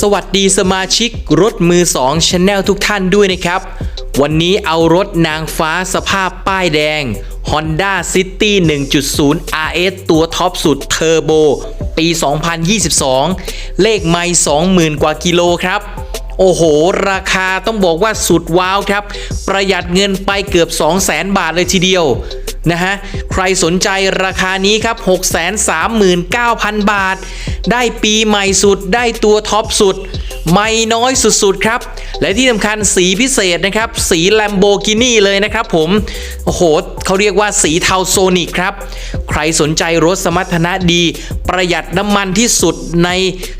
สวัสดีสมาชิกรถมือ2 Channel ทุกท่านด้วยนะครับ วันนี้เอารถนางฟ้าสภาพป้ายแดง Honda City 1.0 RS ตัวท็อปสุดเทอร์โบ ปี 2022 เลขไม่20,000 กว่ากิโลครับ โอ้โห ราคาต้องบอกว่าสุดว้าวครับ ประหยัดเงินไปเกือบ 200,000 บาทเลยทีเดียวนะฮะ ใครสนใจราคานี้ครับ 639,000 บาท ได้ปีใหม่สุด ได้ตัวท็อปสุด ไม่น้อยสุดๆครับ และที่สำคัญสีพิเศษนะครับ สีแลมโบกินีเลยนะครับผม โอ้โหเขาเรียกว่าสีเทาโซนิกครับ ใครสนใจรถสมรรถนะดี ประหยัดน้ำมันที่สุดใน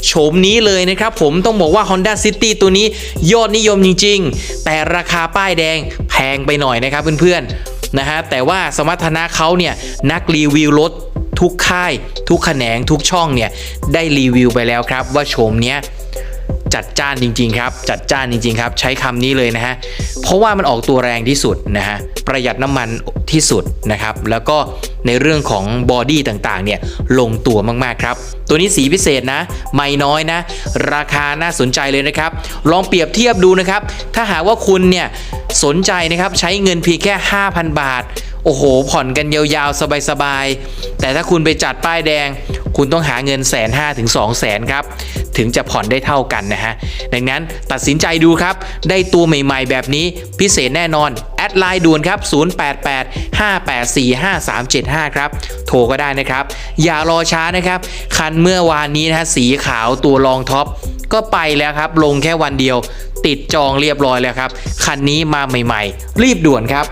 โฉมนี้เลยนะครับผมต้องบอกว่า Honda City ตัวนี้ยอดนิยมจริง ๆ แต่ราคาป้ายแดงแพงไปหน่อยนะครับเพื่อนๆนะฮะแต่ว่าสมรรถนะเขาเนี่ยนักรีวิวรถ ทุกค่าย ทุกแขนงทุกช่องเนี่ยได้รีวิวไปแล้วครับ ว่าโฉมเนี้ยจัดจ้านจริงๆครับ จัดจ้านจริงๆครับ ใช้คำนี้เลยนะฮะ เพราะว่ามันออกตัวแรงที่สุดนะฮะ ประหยัดน้ำมันที่สุดนะครับ แล้วก็ในเรื่องของบอดี้ต่างๆเนี่ยลงตัวมากๆครับ ตัวนี้สีพิเศษนะ ไม่น้อยนะ ราคาน่าสนใจเลยนะครับ ลองเปรียบเทียบดูนะครับ ถ้าหากว่าคุณเนี่ยสนใจนะครับใช้เงินเพียงแค่ 5,000 บาท โอ้โห ผ่อนกันยาวๆ สบายๆ แต่ถ้าคุณไปจัดป้ายแดง คุณต้องหาเงินแสนห้าถึงสองแสนครับ ถึงจะผ่อนได้เท่ากันนะฮะ ดังนั้นตัดสินใจดูครับ ได้ตัวใหม่ๆ แบบนี้พิเศษแน่นอน แอดไลน์ด่วนครับ 0885845375 ครับ โทรก็ได้นะครับ อย่ารอช้านะครับ คันเมื่อวานนี้นะฮะสีขาวตัวรองท็อปก็ไปแล้วครับ ลงแค่วันเดียว ติดจองเรียบร้อยแล้วครับ คันนี้มาใหม่ ๆ รีบด่วนครับ